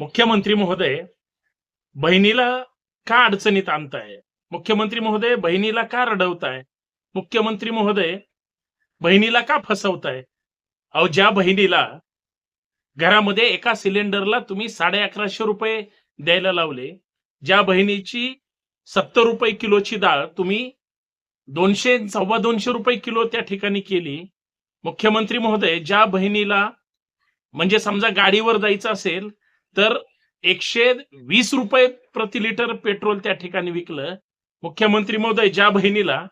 मुख्यमंत्री महोदय बहिणीला का अडचणीत आणताय? मुख्यमंत्री महोदय बहिणीला का रडवताय? मुख्यमंत्री महोदय बहिणीला का फसवताय? अहो ज्या बहिणीला घरामध्ये एका सिलेंडरला तुम्ही साडे अकराशे रुपये द्यायला लावले ज्या बहिणीची सत्तर रुपये किलोची डाळ तुम्ही दोनशे सव्वा दोनशे रुपये किलो त्या ठिकाणी केली मुख्यमंत्री महोदय ज्या बहिणीला म्हणजे समजा गाडीवर जायचं असेल तर एकशे वीस रुपये प्रति लिटर पेट्रोल त्या ठिकाणी विकलं. मुख्यमंत्री महोदय ज्या बहिणीला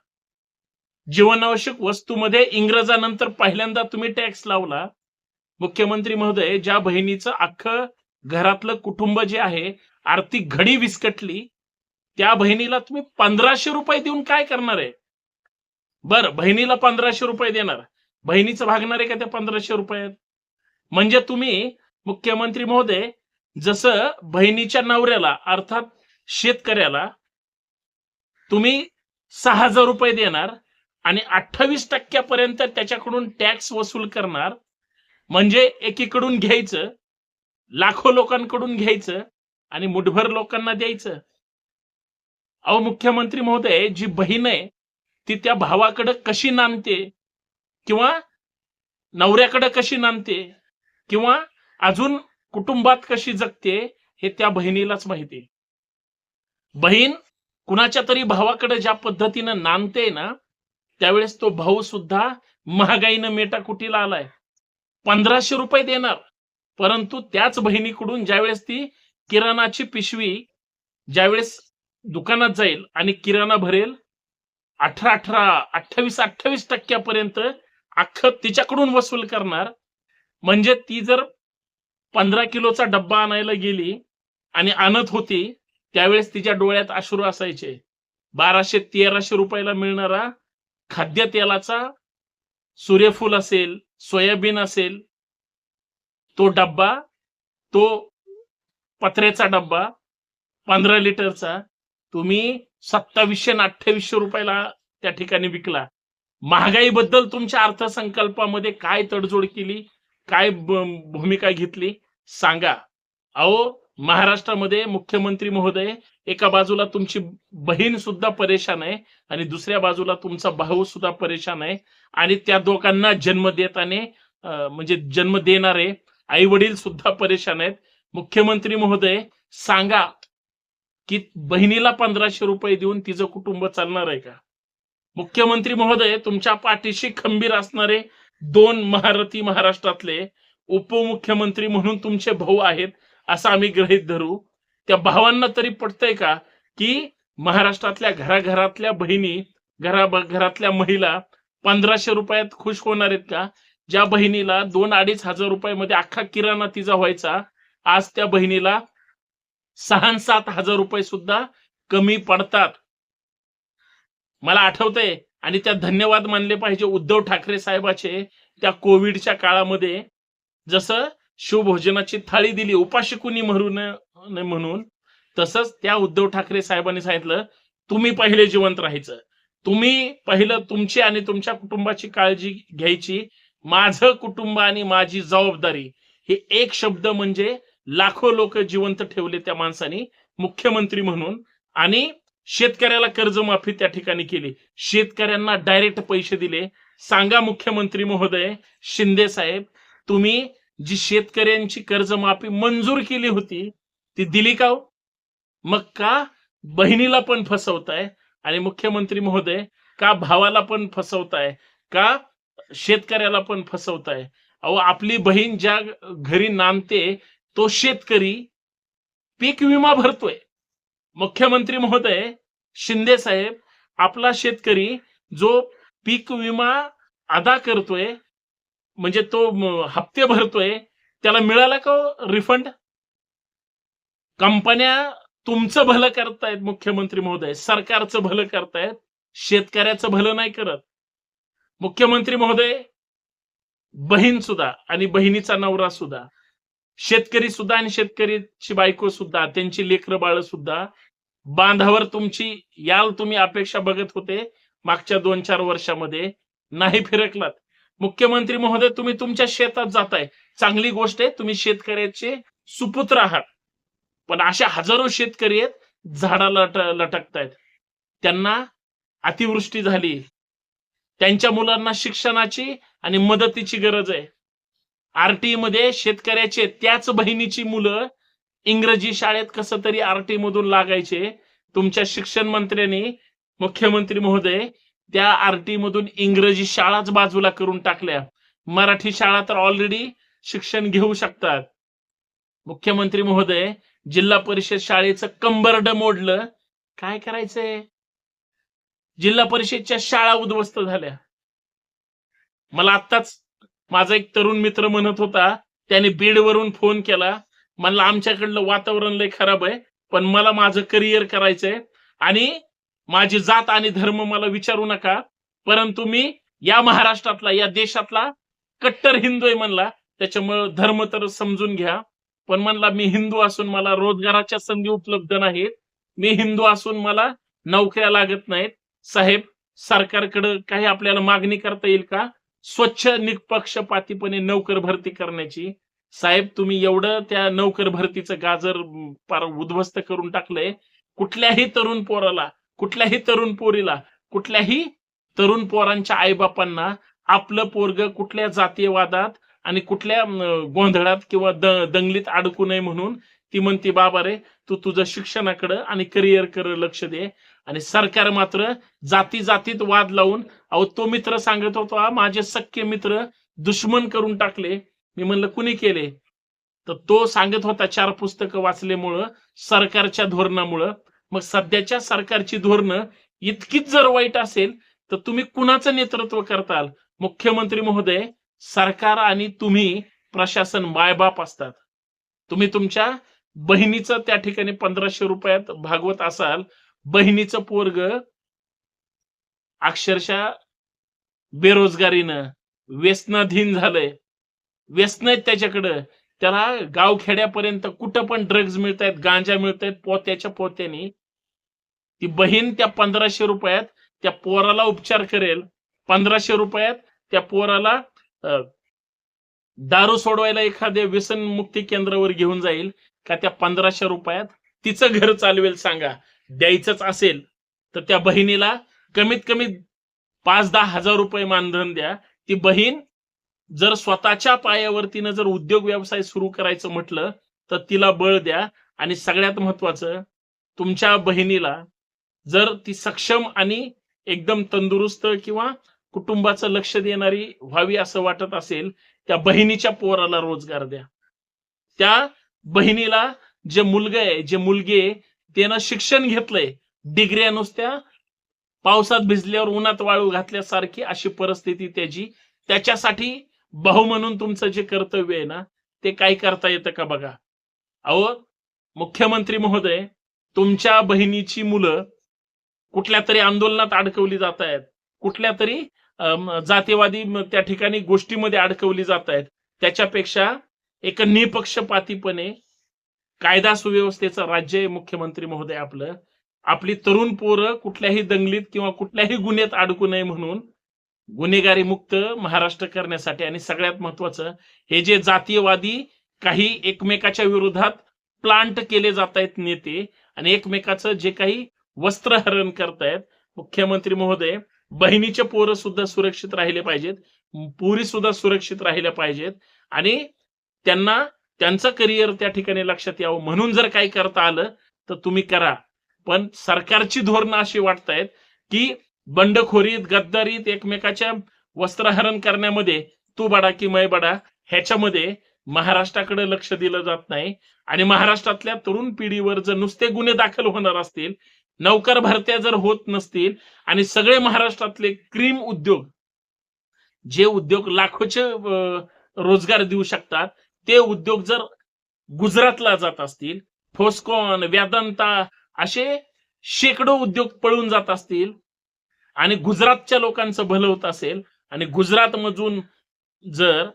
जीवनावश्यक वस्तूमध्ये इंग्रजानंतर पहिल्यांदा तुम्ही टॅक्स लावला मुख्यमंत्री महोदय ज्या बहिणीचं अख्खं घरातलं कुटुंब जे आहे आर्थिक घडी विस्कटली त्या बहिणीला तुम्ही पंधराशे रुपये देऊन काय करणार आहे? बरं बहिणीला पंधराशे रुपये देणार. बहिणीचं भागणार आहे का त्या पंधराशे रुपयात? म्हणजे तुम्ही मुख्यमंत्री महोदय जसं बहिणीच्या नवऱ्याला अर्थात शेतकऱ्याला तुम्ही सहा हजार रुपये देणार आणि अठ्ठावीस टक्क्यापर्यंत त्याच्याकडून टॅक्स वसूल करणार म्हणजे एकीकडून घ्यायचं लाखो लोकांकडून घ्यायचं आणि मुठभर लोकांना द्यायचं. अहो मुख्यमंत्री महोदय जी बहीण आहे ती त्या भावाकडे कशी नांदते? किंवा नवऱ्याकडे कशी नांदते? किंवा अजून कुटुंबात कशी जगते हे त्या बहिणीलाच माहिती बहीण कुणाच्या तरी भावाकडे ज्या पद्धतीनं नांदते ना त्यावेळेस तो भाऊ सुद्धा महागाईनं मेटाकुटीला आलाय. पंधराशे रुपये देणार परंतु त्याच बहिणीकडून ज्यावेळेस ती किराणाची पिशवी ज्यावेळेस दुकानात जाईल आणि किराणा भरेल अठरा अठरा अठ्ठावीस अठ्ठावीस टक्क्यापर्यंत अख्खं तिच्याकडून वसूल करणार. म्हणजे ती जर पंधरा किलोचा डब्बा आणायला गेली आणि आणत होती त्यावेळेस तिच्या डोळ्यात अश्रू असायचे. बाराशे तेराशे रुपयाला मिळणारा खाद्यतेलाचा सूर्यफूल असेल सोयाबीन असेल तो डब्बा तो पत्र्याचा डब्बा पंधरा लिटरचा तुम्ही सत्तावीसशे आणि अठ्ठावीसशे रुपयाला त्या ठिकाणी विकला. महागाईबद्दल तुमच्या अर्थसंकल्पामध्ये काय तडजोड केली? काय भूमिका घेतली? सांगा. अहो महाराष्ट्रामध्ये मुख्यमंत्री महोदय एका बाजूला तुमची बहीण सुद्धा परेशान आहे आणि दुसऱ्या बाजूला तुमचा भाऊ सुद्धा परेशान आहे आणि त्या दोघांना जन्म देताने म्हणजे जन्म देणारे आई वडील सुद्धा परेशान आहेत. मुख्यमंत्री महोदय सांगा की बहिणीला पंधराशे रुपये देऊन तिचं कुटुंब चालणार आहे का? मुख्यमंत्री महोदय तुमच्या पाठीशी खंबीर असणारे दोन महारथी महाराष्ट्रातले उपमुख्यमंत्री म्हणून तुमचे भाऊ आहेत असं आम्ही ग्रहित धरू. त्या भावांना तरी पटतंय का की महाराष्ट्रातल्या घराघरातल्या बहिणी घरा घरातल्या महिला पंधराशे रुपयात खुश होणार आहेत का? ज्या बहिणीला दोन अडीच हजार रुपयामध्ये अख्खा किराणा तिचा व्हायचा आज त्या बहिणीला सहा सात हजार रुपये सुद्धा कमी पडतात. मला आठवतंय आणि त्या धन्यवाद मानले पाहिजे उद्धव ठाकरे साहेबाचे त्या कोविडच्या काळामध्ये जसं शिवभोजनाची थाळी दिली उपाशी कुणी मरू नये म्हणून तसंच त्या उद्धव ठाकरे साहेबांनी सांगितलं तुम्ही पहिले जिवंत राहायचं. तुम्ही पहिलं तुमची आणि तुमच्या कुटुंबाची काळजी घ्यायची. माझं कुटुंब आणि माझी जबाबदारी हे एक शब्द म्हणजे लाखो लोक जिवंत ठेवले त्या माणसाने मुख्यमंत्री म्हणून. आणि शेतकऱ्याला कर्जमाफी त्या ठिकाणी केली. शेतकऱ्यांना डायरेक्ट पैसे दिले. सांगा मुख्यमंत्री महोदय शिंदे साहेब तुम्ही जी शेतकऱ्यांची कर्जमाफी मंजूर केली होती ती दिली का हो? मग का बहिणीला पण फसवताय आणि मुख्यमंत्री महोदय का भावाला पण फसवताय का शेतकऱ्याला पण फसवताय अहो आपली बहीण ज्या घरी नांदते तो शेतकरी पीक विमा भरतोय मुख्यमंत्री महोदय शिंदे साहेब आपला शेतकरी जो पीक विमा अदा करतोय म्हणजे तो हप्ते भरतोय त्याला मिळाला का रिफंड कंपन्या तुमचं भलं करतायत मुख्यमंत्री महोदय. सरकारचं भलं करतायत शेतकऱ्याचं भलं नाही करत. मुख्यमंत्री महोदय बहीण सुद्धा आणि बहिणीचा नवरा सुद्धा शेतकरी सुद्धा आणि शेतकरीची बायको सुद्धा त्यांची लेकरं बाळ सुद्धा बांधावर तुमची याल तुम्ही अपेक्षा बघत होते मागच्या दोन चार वर्षामध्ये नाही फिरकलात. मुख्यमंत्री महोदय तुम्ही तुमच्या शेतात जाताय. चांगली गोष्ट आहे तुम्ही शेतकऱ्याचे सुपुत्र आहात. पण अशा हजारो शेतकरी आहेत झाडाला लट- लटकतायत. त्यांना अतिवृष्टी झाली. त्यांच्या मुलांना शिक्षणाची आणि मदतीची गरज आहे. आरटी मध्ये शेतकऱ्याचे त्याच बहिणीची मुलं इंग्रजी शाळेत कसं तरी आरटी मधून लागायचे. तुमच्या शिक्षण मंत्र्यांनी मुख्यमंत्री महोदय त्या आरटी मधून इंग्रजी शाळाच बाजूला करून टाकल्या. मराठी शाळा तर ऑलरेडी शिक्षण घेऊ शकतात. मुख्यमंत्री महोदय जिल्हा परिषद शाळेचं कंबरड मोडलं. काय करायचंय? जिल्हा परिषदच्या शाळा उद्ध्वस्त झाल्या. मला आत्ताच माझा एक तरुण मित्र म्हणत होता त्याने बीडवरून फोन केला. म्हणला आमच्याकडलं वातावरण लय खराब आहे पण मला माझं करिअर करायचंय आणि माझी जात आणि धर्म मला विचारू नका. परंतु मी या महाराष्ट्रातला या देशातला कट्टर हिंदू आहे म्हणला. त्याच्यामुळं धर्म तर समजून घ्या. पण म्हणला मी हिंदू असून मला रोजगाराच्या संधी उपलब्ध नाहीत. मी हिंदू असून मला नोकऱ्या लागत नाहीत. साहेब सरकारकडे काही आपल्याला मागणी करता येईल का? स्वच्छ निपक्षपातीपणे नोकर भरती करण्याची. साहेब तुम्ही एवढं त्या नोकर भरतीचं गाजर पार उद्ध्वस्त करून टाकलंय. कुठल्याही तरुण पोराला कुठल्याही तरुण पोरीला कुठल्याही तरुण पोरांच्या आईबापांना आपलं पोरग कुठल्या जातीयवादात आणि कुठल्या गोंधळात किंवा द- दंगलीत अडकू नये म्हणून ती म्हणते बाबा रे तू तुझं शिक्षणाकडं आणि करिअरकडे लक्ष दे. आणि सरकार मात्र जाती जातीत वाद लावून अहो तो मित्र सांगत होता माझे सख्खे मित्र दुश्मन करून टाकले. मी म्हणलं कुणी केले? तर तो सांगत होता चार पुस्तकं वाचल्यामुळं सरकारच्या धोरणामुळं. मग सध्याच्या सरकारची धोरणं इतकीच जर वाईट असेल तर तुम्ही कुणाचं नेतृत्व करताल? मुख्यमंत्री महोदय सरकार आणि तुम्ही प्रशासन मायबाप असतात. तुम्ही तुमच्या बहिणीचं त्या ठिकाणी पंधराशे रुपयात भागवत असाल बहिणीचं पोरग अक्षरशः बेरोजगारीनं व्यसनाधीन झालंय. व्यसन आहेत त्याच्याकडं. त्याला गावखेड्यापर्यंत कुठं पण ड्रग्ज मिळत आहेत गांजा मिळत आहेत पोत्याच्या पोत्याने. ती बहीण त्या पंधराशे रुपयात त्या पोराला उपचार करेल. पंधराशे रुपयात त्या पोराला दारू सोडवायला एखाद्या व्यसन मुक्ती केंद्रावर घेऊन जाईल. का त्या पंधराशे रुपयात तिचं घर चालवेल सांगा. द्यायचंच असेल तर त्या बहिणीला कमीत कमी पाच दहा हजार रुपये मानधन द्या. ती बहीण जर स्वतःच्या पायावरतीनं जर उद्योग व्यवसाय सुरू करायचं म्हटलं तर तिला बळ द्या. आणि सगळ्यात महत्वाचं तुमच्या बहिणीला जर ती सक्षम आणि एकदम तंदुरुस्त किंवा कुटुंबाचं लक्ष देणारी व्हावी असं वाटत असेल त्या बहिणीच्या पोराला रोजगार द्या. त्या बहिणीला जे मुलगा आहे जे मुलगी आहे त्यानं शिक्षण घेतलंय. डिग्र्या नुसत्या पावसात भिजल्यावर उन्हात वाळू घातल्यासारखी अशी परिस्थिती त्याची. त्याच्यासाठी भाऊ म्हणून तुमचं जे कर्तव्य आहे ना ते काय करता येतं का बघा? अहो मुख्यमंत्री महोदय तुमच्या बहिणीची मुलं कुठल्या तरी आंदोलनात अडकवली जात आहेत. कुठल्या तरी जातीवादी त्या ठिकाणी गोष्टीमध्ये अडकवली जात आहेत. त्याच्यापेक्षा एक निपक्षपातीपणे कायदा सुव्यवस्थेचं राज्य आहे मुख्यमंत्री महोदय आपलं. आपली तरुण पोरं कुठल्याही दंगलीत किंवा कुठल्याही गुन्ह्यात अडकू नये म्हणून गुन्हेगारी मुक्त महाराष्ट्र करण्यासाठी आणि सगळ्यात महत्वाचं हे जे जातीयवादी काही एकमेकाच्या विरोधात प्लांट केले जात आहेत नेते आणि एकमेकाचं जे काही वस्त्रहरण करतायत मुख्यमंत्री महोदय बहिणीचे पोरं सुद्धा सुरक्षित राहिले पाहिजेत पुरी सुद्धा सुरक्षित राहिल्या पाहिजेत आणि त्यांना त्यांचं करिअर त्या ठिकाणी लक्षात यावं म्हणून जर काही करता आलं तर तुम्ही करा. पण सरकारची धोरणं अशी वाटतायत की बंडखोरीत गद्दारीत एकमेकाच्या वस्त्रहरण करण्यामध्ये तू बडा की मै बडा ह्याच्यामध्ये महाराष्ट्राकडे लक्ष दिलं जात नाही. आणि महाराष्ट्रातल्या तरुण पिढीवर जर नुसते गुन्हे दाखल होणार असतील नौकर भरत्या जर होत नसतील आणि सगळे महाराष्ट्रातले क्रीम उद्योग जे उद्योग लाखोचे रोजगार देऊ शकतात ते उद्योग जर गुजरातला जात असतील फोस्कॉन वेदांता असे शेकडो उद्योग पळून जात असतील आणि गुजरातच्या लोकांचं भलं होत असेल आणि गुजरातमधून जर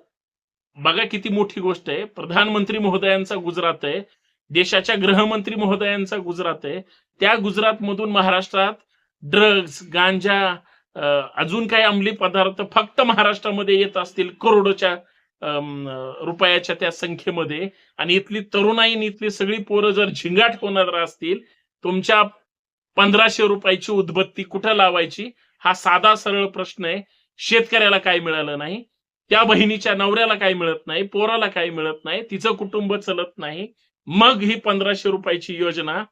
बघा किती मोठी गोष्ट आहे प्रधानमंत्री महोदयांचा गुजरात आहे देशाच्या गृहमंत्री महोदयांचा गुजरात आहे त्या गुजरातमधून महाराष्ट्रात ड्रग्ज गांजा अजून काही अंमली पदार्थ फक्त महाराष्ट्रामध्ये येत असतील करोडोच्या रुपयाच्या त्या संख्येमध्ये. आणि इथली तरुणाई इथली सगळी पोरं जर झिंगाट होणार असतील तुमच्या पंधराशे रुपयाची उदबत्ती कुठं लावायची? हा साधा सरळ प्रश्न आहे. शेतकऱ्याला काय मिळालं नाही. त्या बहिणीच्या नवऱ्याला काय मिळत नाही. पोराला काय मिळत नाही. तिचं कुटुंब चलत नाही. मग ही पंधराशे रुपयाची योजना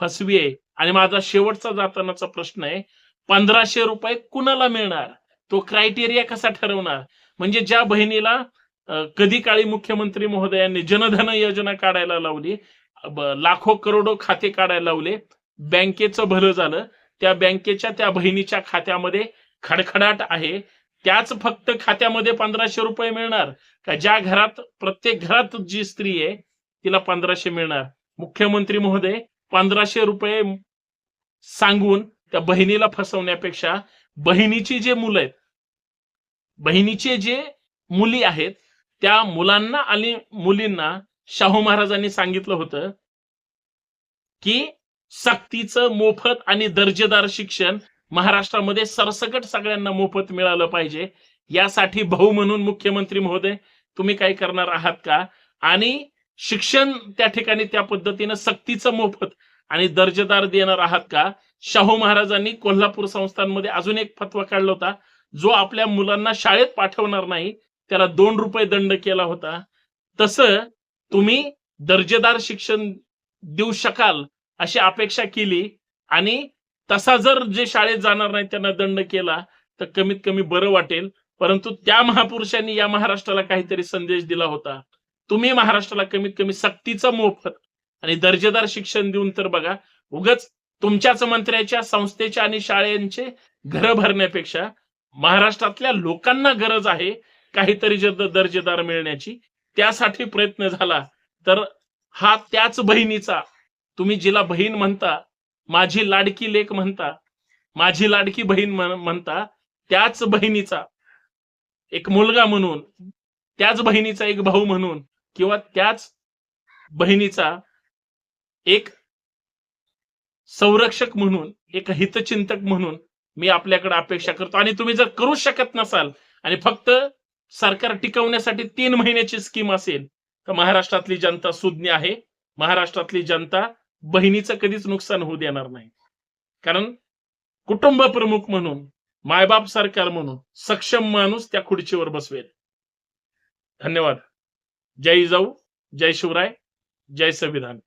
फसवी आहे. आणि माझा शेवटचा जातानाचा प्रश्न आहे. पंधराशे रुपये कुणाला मिळणार? तो क्रायटेरिया कसा ठरवणार? म्हणजे ज्या बहिणीला कधी काळी मुख्यमंत्री महोदयांनी जनधन योजना काढायला लावली लाखो करोडो खाते काढायला लावले बँकेचं भलं झालं. त्या बँकेच्या त्या बहिणीच्या खात्यामध्ये खडखडाट आहे. त्याच फक्त खात्यामध्ये पंधराशे रुपये मिळणार. का ज्या घरात प्रत्येक घरात जी स्त्री आहे तिला पंधराशे मिळणार. मुख्यमंत्री महोदय पंधराशे रुपये सांगून त्या बहिणीला फसवण्यापेक्षा बहिणीची जे मुलं आहेत बहिणीचे जे मुली आहेत त्या मुलांना आणि मुलींना शाहू महाराजांनी सांगितलं होतं की सक्तीचं मोफत आणि दर्जेदार शिक्षण महाराष्ट्रामध्ये सरसकट सगळ्यांना मोफत मिळालं पाहिजे. यासाठी भाऊ म्हणून मुख्यमंत्री महोदय तुम्ही काय करणार आहात का? आणि शिक्षण त्या ठिकाणी त्या पद्धतीनं सक्तीचं मोफत आणि दर्जेदार देणार आहात का? शाहू महाराजांनी कोल्हापूर संस्थांमध्ये अजून एक फतवा काढला होता जो आपल्या मुलांना शाळेत पाठवणार नाही. त्याला दोन रुपये दंड केला होता. तसं तुम्ही दर्जेदार शिक्षण देऊ शकाल अशी अपेक्षा केली. आणि तसा जर जे शाळेत जाणार नाही त्यांना दंड केला तर कमीत कमी बरं वाटेल. परंतु त्या महापुरुषांनी या महाराष्ट्राला काहीतरी संदेश दिला होता. तुम्ही महाराष्ट्राला कमीत कमी सक्तीचं मोफत आणि दर्जेदार शिक्षण देऊन तर बघा उगच तुमच्याच मंत्र्याच्या संस्थेच्या आणि शाळेंचे घर भरण्यापेक्षा महाराष्ट्रातल्या लोकांना गरज आहे काहीतरी जर दर्जेदार मिळण्याची. त्यासाठी प्रयत्न झाला. तर हा त्याच बहिणीचा तुम्ही जिला बहीण म्हणता माझी लाडकी लेख म्हणता माझी लाडकी बहीण म्हणता त्याच बहिणीचा एक मुलगा म्हणून त्याच बहिणीचा एक भाऊ म्हणून किंवा त्याच बहिणीचा एक संरक्षक म्हणून एक हितचिंतक म्हणून मी आपल्याकडे अपेक्षा करतो. आणि तुम्ही जर करू शकत नसाल आणि फक्त सरकार टिकवण्यासाठी तीन महिन्याची स्कीम असेल तर महाराष्ट्रातली जनता सुज्ञ आहे. महाराष्ट्रातली जनता बहिणीचं कधीच नुकसान होऊ देणार नाही. कारण कुटुंब प्रमुख म्हणून मायबाप सरकार म्हणून सक्षम माणूस त्या खुर्चीवर बसवेल. धन्यवाद. जय जाऊ जय शिवराय जय संविधान.